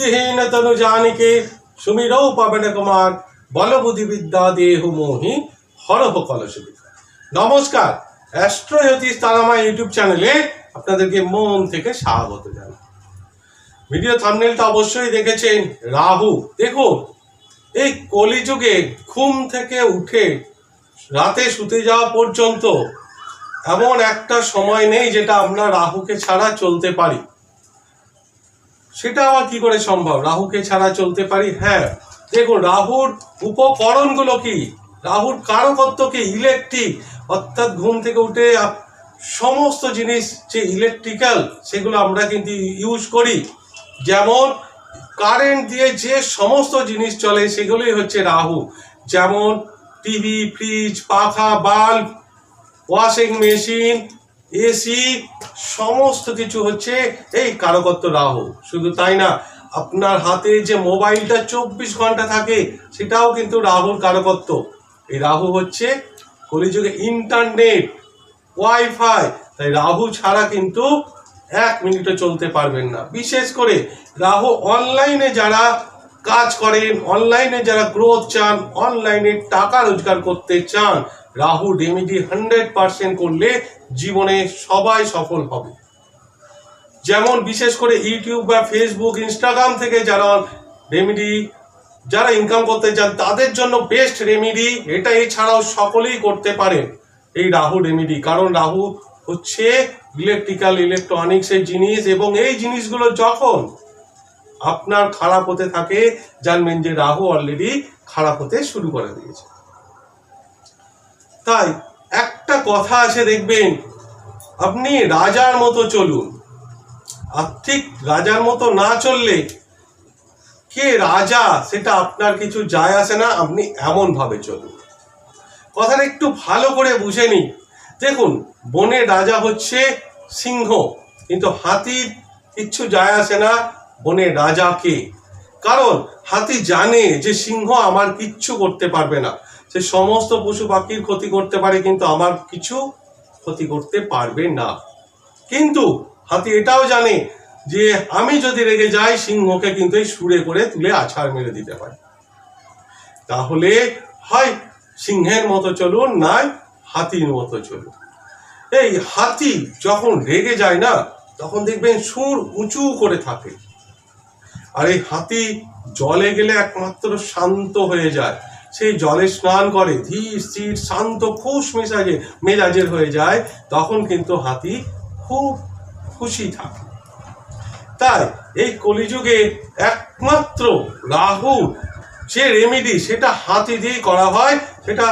বুদ্ধিহীন তনু জানিকে সুমিরৌ পাবন কুমার, বলবুদ্ধি বিদ্যা দেহ মোহি হরহ কলসবিদ্যা নমস্কার অ্যাস্ট্রোজ্যোতিষ তারামা ইউটিউব চ্যানেলে আপনাদেরকে মন থেকে স্বাগত জানাই। ভিডিও থামনেলটা অবশ্যই দেখেছেন, রাহু। দেখুন, এই কলিযুগে ঘুম থেকে উঠে রাতে শুতে যাওয়া পর্যন্ত এমন একটা সময় নেই যেটা আমরা রাহুকে ছাড়া চলতে পারি। সেটা আবার কি করে সম্ভব? রাহুকে ছাড়া চলতে পারি? হ্যাঁ। দেখুন, রাহুর উপকরণগুলো কি? রাহুর কারকত্ব কি? ইলেকট্রিক অর্থাৎ ঘুম থেকে উঠে সমস্ত জিনিস যে ইলেকট্রিক্যাল সেগুলো আমরা কিন্তু ইউজ করি। যেমন কারেন্ট দিয়ে যে সমস্ত জিনিস চলে, সেগুলোই হচ্ছে রাহু। যেমন টিভি ফ্রিজ পাখা বাল্ব ওয়াশিং মেশিন এসি সমস্ত কিছু হচ্ছে এই কারকত্ব রাহু। শুধু তাই না, আপনার হাতে যে মোবাইলটা চব্বিশ ঘণ্টা থাকে, সেটাও কিন্তু রাহুর কারকত্ব। এই রাহু হচ্ছে কলিযুগে ইন্টারনেট ওয়াইফাই তাই রাহু ছাড়া কিন্তু এক মিনিটও চলতে পারবেন না। বিশেষ করে রাহু অনলাইনে যারা কাজ করেন অনলাইনে যারা গ্রোথ চান অনলাইনে টাকা রোজগার করতে চান, রাহু রেমিডি হান্ড্রেড পার্সেন্ট করলে জীবনে সবাই সফল হবে। যেমন বিশেষ করে ইউটিউব বা ফেসবুক, ইনস্টাগ্রাম থেকে যারা রেমিডি যারা ইনকাম করতে চান, তাদের জন্য বেস্ট রেমিডি এটা এছাড়াও সকলেই করতে পারেন এই রাহু রেমিডি কারণ রাহু হচ্ছে ইলেকট্রিক্যাল ইলেকট্রনিক্সের জিনিস এবং এই জিনিসগুলো যখন আপনার খারাপ হতে থাকে, জানবেন যে রাহু অলরেডি খারাপ হতে শুরু করে দিয়েছে। তাই কথা আছে দেখবেন। আপনি রাজার মতো চলুন। আর ঠিক রাজার মতো না চললে কে রাজা সেটা আপনার কিছু যায় আসে না, আপনি এমন ভাবে চলুন। কথাটা একটু ভালো করে বুঝে নিন। দেখুন, বনে রাজা হচ্ছে সিংহ, কিন্তু হাতির কিচ্ছু যায় আসে না বনে রাজা কে কারণ হাতি জানে যে সিংহ আমার কিচ্ছু করতে পারবে না। সে সমস্ত পশু পাখির ক্ষতি করতে পারে, কিন্তু আমার কিছু ক্ষতি করতে পারবে না। কিন্তু হাতি এটাও জানে যে আমি যদি রেগে যাই, সিংহকে কিন্তু এই সুরে করে তুলে আছাড় মেরে দিতে পারি। তাহলে হয় সিংহের মতো চলুন নয় হাতির মতো চলুন। এই হাতি যখন রেগে যায় না, তখন দেখবেন সুর উঁচু করে থাকে। আর এই হাতি জলে গেলে একমাত্র শান্ত হয়ে যায়। সেই জলে স্নান করে, ধীর স্থির, শান্ত, খুশ মেজাজে, মেজাজের হয়ে যায়। তখন কিন্তু হাতি খুব খুশি থাকে। তাই এই কলিযুগে একমাত্র রাহু যে রেমিডি সেটা হাতি দিয়েই করা হয়, সেটা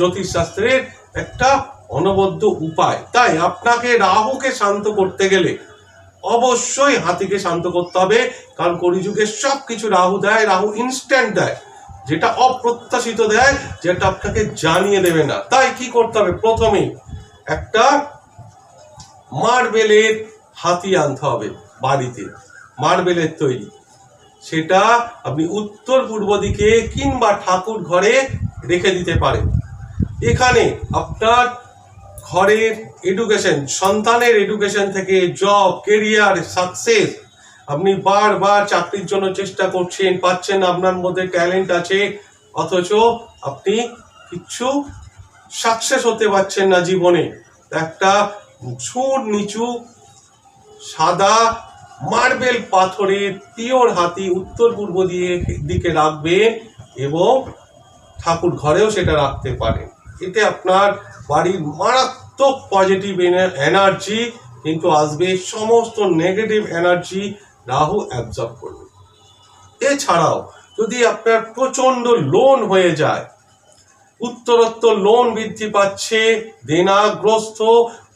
জ্যোতিষশাস্ত্রের একটা অনবদ্য উপায়। তাই আপনাকে রাহুকে শান্ত করতে গেলে অবশ্যই হাতিকে শান্ত করতে হবে, কারণ কলিযুগে সব কিছু রাহু দেয়, রাহু ইনস্ট্যান্ট দেয়। যেটা অপ্রত্যাশিত দেয়, যেটা আপনাকে জানিয়ে দেবে না। তাই কি করতে হবে? প্রথমেই একটা মার্বেলের হাতি আনতে হবে বাড়িতে। মার্বেলের তৈরি। সেটা আপনি উত্তর পূর্ব দিকে কিংবা ঠাকুর ঘরে রেখে দিতে পারেন। এখানে আপনার ঘরের এডুকেশন সন্তানের এডুকেশন থেকে জব কেরিয়ার সাকসেস আপনি বারবার চাকরির জন্য চেষ্টা করছেন, পাচ্ছেন, আপনার মধ্যে ট্যালেন্ট আছে, অথচ আপনি কিচ্ছু সাকসেস হতে পারছেন না জীবনে। একটা সুর নিচু সাদা মার্বেল পাথরের পিওর হাতি উত্তর পূর্ব দিয়ে দিকে রাখবে এবং ঠাকুর ঘরেও সেটা রাখতে পারেন এতে আপনার বাড়ির মারাত্মক পজিটিভ এনার্জি কিন্তু আসবে সমস্ত নেগেটিভ এনার্জি রাহু অ্যাবজর্ব করবে। এছাড়াও যদি আপনার প্রচণ্ড লোন হয়ে যায়, উত্তরোত্তর লোন বৃদ্ধি পাচ্ছে, দেনাগ্রস্ত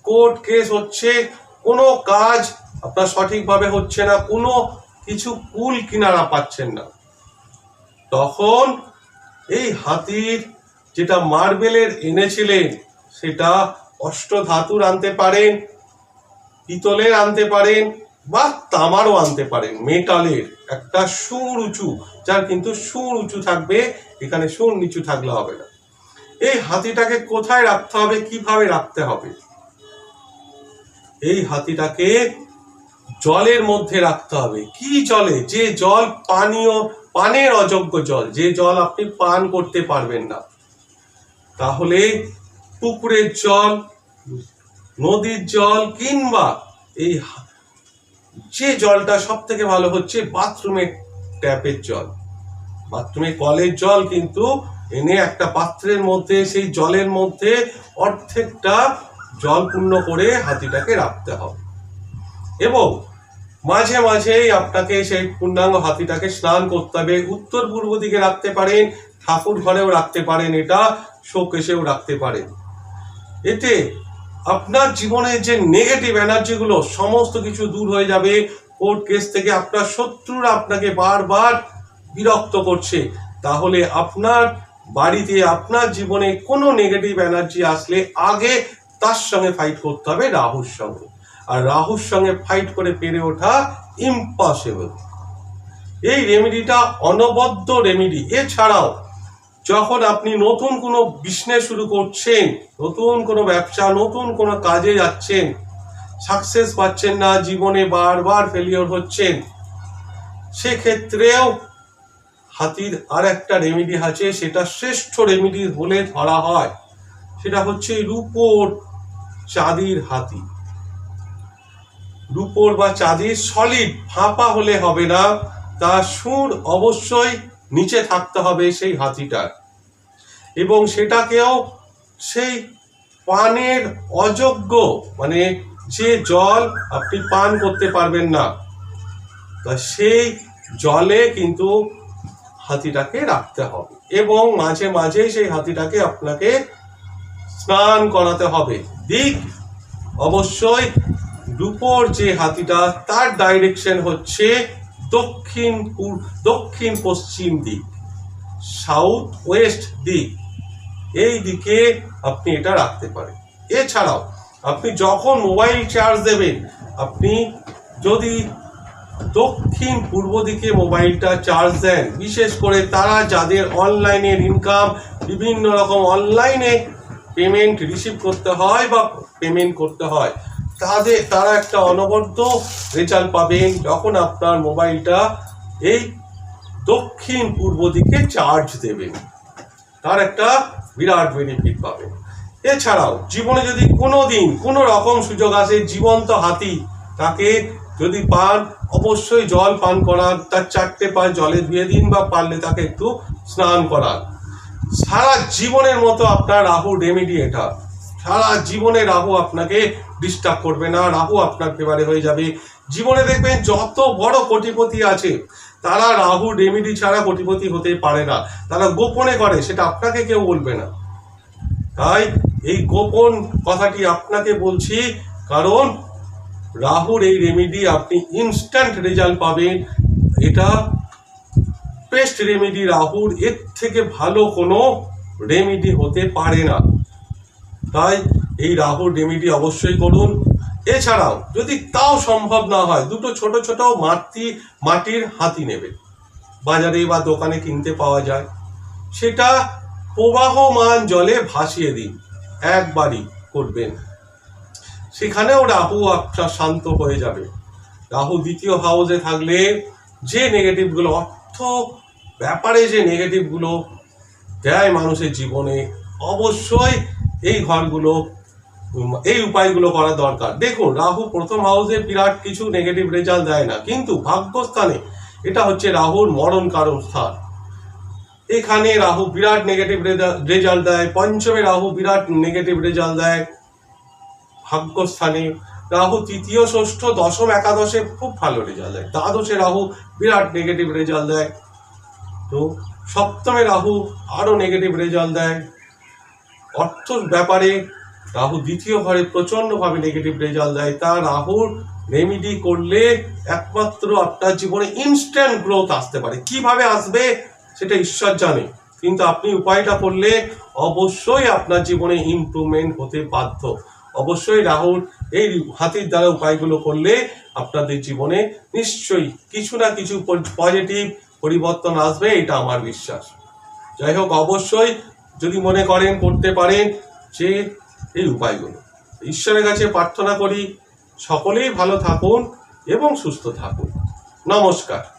কোর্ট কেস হচ্ছে, কোনো কাজ আপনার সঠিকভাবে হচ্ছে না, কোনো কিছু কুল কিনারা পাচ্ছেন না, তখন এই হাতির যেটা মার্বেলের এনেছিলেন, সেটা অষ্টধাতুর আনতে পারেন, পিতলের আনতে পারেন বা তামারও আনতে পারেন মেটালের একটা সুর উঁচু, যার কিন্তু সুর উঁচু থাকবে, এখানে সুর নিচু থাকলে হবে না। এই হাতিটাকে কোথায় রাখতে হবে, কীভাবে রাখতে হবে? এই হাতিটাকে জলের মধ্যে রাখতে হবে। কি জলে? যে জল পানীয়, পানের অযোগ্য জল, যে জল আপনি পান করতে পারবেন না। তাহলে পুকুরের জল, নদীর জল কিংবা এই যে জলটা সব থেকে ভালো হচ্ছে বাথরুমের ট্যাপের জল। বাথরুমে কলের জল কিন্তু এনে একটা পাত্রের মধ্যে, সেই জলের মধ্যে অর্ধেকটা জল পূর্ণ করে হাতিটাকে রাখতে হবে। এবং মাঝে মাঝেই আপনাকে সেই পূর্ণাঙ্গ হাতিটাকে স্নান করতে হবে। উত্তর পূর্ব দিকে রাখতে পারেন, ঠাকুর ঘরেও রাখতে পারেন, এটা শোকেশেও রাখতে পারেন। এতে আপনার জীবনের যে নেগেটিভ এনার্জিগুলো সমস্ত কিছু দূর হয়ে যাবে। কোর্ট কেস থেকে আপনার শত্রুরা আপনাকে বারবার বিরক্ত করছে। তাহলে আপনার বাড়িতে, আপনার জীবনে কোনো নেগেটিভ এনার্জি আসলে আগে তার সঙ্গে ফাইট করতে হবে রাহুর সঙ্গে। আর রাহুর সঙ্গে ফাইট করে পেরে ওঠা ইম্পসিবল এই রেমেডিটা অনবদ্য রেমেডি এছাড়াও যখন আপনি নতুন কোনো বিজনেস শুরু করছেন, নতুন কোনো ব্যবসা, নতুন কোনো কাজে যাচ্ছেন সাকসেস পাচ্ছেন না, জীবনে বারবার ফেলিওর হচ্ছেন, সেক্ষেত্রেও হাতির আর একটা রেমেডি আছে, সেটা শ্রেষ্ঠ রেমেডি বলে ধরা হয়। সেটা হচ্ছে রূপোর চাঁদির হাতি। রূপোর বা চাঁদির সলিড ফাঁপা হলে হবে না, তার সুর অবশ্যই নিচে থাকতে হবে সেই হাতিটার। এবং সেটাকেও সেই পানের অযোগ্য মানে যে জল আপনি পান করতে পারবেন না, তা সেই জলে কিন্তু হাতিটাকে রাখতে হবে। এবং মাঝে মাঝে সেই হাতিটাকে আপনাকে স্নান করাতে হবে। দিক, অবশ্যই দুপুর যে হাতিটা, তার ডাইরেকশন হচ্ছে দক্ষিণ দক্ষিণ পশ্চিম দিক সাউথ ওয়েস্ট দিক, এই দিকে আপনি এটা রাখতে পারেন। এছাড়াও আপনি যখন মোবাইল চার্জ দেবেন, আপনি যদি দক্ষিণ পূর্ব দিকে মোবাইলটা চার্জ দেন, বিশেষ করে তারা যাদের অনলাইনের ইনকাম বিভিন্ন রকম অনলাইনে পেমেন্ট রিসিভ করতে হয় বা পেমেন্ট করতে হয় তাদের, তারা একটা অনবদ্য রেজাল্ট পাবেন যখন আপনার মোবাইলটা এই দক্ষিণ পূর্ব দিকে চার্জ দেবেন। তার একটা বিরাট বেনিফিট পাবেন। এছাড়াও, জীবনে যদি কোনো দিন কোনো রকম সুযোগ আসে, জীবন্ত হাতি তাকে যদি পান, অবশ্যই জল পান করান, তার চারটে পা জলে ধুয়ে দিন বা পারলে তাকে একটু স্নান করান। সারা জীবনের মতো আপনার রাহু রেমেডি এটা সারা জীবনে রাহু আপনাকে ডিস্টার্ব করবে না, রাহু আপনার ফেভারে হয়ে যাবে। জীবনে দেখবেন যত বড় কোটিপতি আছে, তারা রাহু রেমেডি ছাড়া কোটিপতি হতে পারে না। তারা গোপনে করে, সেটা আপনাকে কেউ বলবে না। তাই এই গোপন কথাটি আপনাকে বলছি, কারণ রাহুর এই রেমেডি আপনি ইনস্ট্যান্ট রেজাল্ট পাবেন। এটা পেস্ট রেমেডি রাহুর, এর থেকে ভালো কোনো রেমেডি হতে পারে না। তাই এই রাহুর রেমেডি অবশ্যই করুন। এছাড়াও যদি তাও সম্ভব না হয়, দুটো ছোট ছোট মাটি, মাটির হাতি নেবে। বাজারে বা দোকানে কিনতে পাওয়া যায়। সেটা প্রবাহমান জলে ভাসিয়ে দিন। একবারই করবেন। সেখানেও রাহু আপনার শান্ত হয়ে যাবে। রাহু দ্বিতীয় হাউসে থাকলে যে নেগেটিভগুলো অর্থ ব্যাপারে যে নেগেটিভগুলো দেয় মানুষের জীবনে। অবশ্যই এই ঘরগুলো এই উপায়গুলো করা দরকার। দেখুন, রাহু প্রথম হাউসে বিরাট কিছু নেগেটিভ রেজাল্ট দেয় না, কিন্তু ভাগ্যস্থানে এটা হচ্ছে রাহুর মরণ কারণ স্থান। এখানে রাহু বিরাট নেগেটিভ রেজাল্ট দেয়, পঞ্চমে রাহু বিরাট নেগেটিভ রেজাল্ট দেয় ভাগ্যস্থানে। রাহু তৃতীয়, ষষ্ঠ, দশম, একাদশে খুব ভালো রেজাল্ট দেয়। দ্বাদশে রাহু বিরাট নেগেটিভ রেজাল্ট দেয়। তো সপ্তমে রাহু আরও নেগেটিভ রেজাল্ট দেয়। অর্থ ব্যাপারে রাহু দ্বিতীয় ঘরে প্রচণ্ডভাবে নেগেটিভ রেজাল্ট দেয়। তা রাহুর রেমিডি করলে একমাত্র আপনার জীবনে ইনস্ট্যান্ট গ্রোথ আসতে পারে। কীভাবে আসবে সেটা ঈশ্বর জানে। কিন্তু আপনি উপায়টা করলে অবশ্যই আপনার জীবনে ইমপ্রুভমেন্ট হতে বাধ্য। অবশ্যই রাহুল এই হাতির দ্বারা উপায়গুলো করলে আপনাদের জীবনে নিশ্চয়ই কিছু না কিছু পজিটিভ পরিবর্তন আসবে, এটা আমার বিশ্বাস। যাই হোক, অবশ্যই যদি মনে করেন, করতে পারেন, যে এই উপায়গুলো। ঈশ্বরের কাছে প্রার্থনা করি, সকলেই ভালো থাকুন এবং সুস্থ থাকুন। নমস্কার।